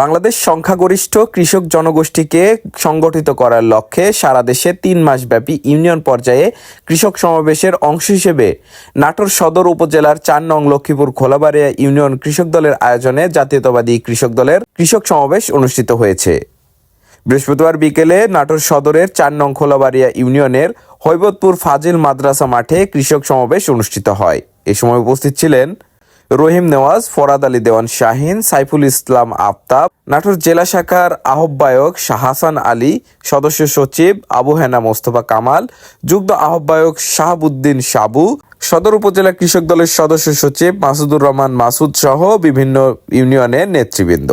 বাংলাদেশ সংখ্যাগরিষ্ঠ কৃষক জনগোষ্ঠীকে সংগঠিত করার লক্ষ্যে সারা দেশে তিন মাসব্যাপী ইউনিয়ন পর্যায়ে কৃষক সমাবেশের অংশ হিসেবে নাটোর সদর উপজেলার চার নং লক্ষ্মীপুর খোলাবাড়িয়া ইউনিয়ন কৃষক দলের আয়োজনে জাতীয়তাবাদী কৃষক দলের কৃষক সমাবেশ অনুষ্ঠিত হয়েছে। বৃহস্পতিবার বিকেলে নাটোর সদরের চার নং খোলাবাড়িয়া ইউনিয়নের হৈবতপুর ফাজিল মাদ্রাসা মাঠে কৃষক সমাবেশ অনুষ্ঠিত হয়। এ সময় উপস্থিত ছিলেন রহিম নেওয়াজ, ফরাদ আলী দেওয়ান শাহিন, সাইফুল ইসলাম আফতাব, নাটোর জেলা শাখার আহ্বায়ক শাহাসান আলী, সদস্য সচিব আবু হেনা মোস্তফা কামাল, যুগ্ম আহ্বায়ক শাহাবুদ্দিন সাবু, সদর উপজেলা কৃষক দলের সদস্য সচিব মাসুদুর রহমান মাসুদ সহ বিভিন্ন ইউনিয়নের নেতৃবৃন্দ।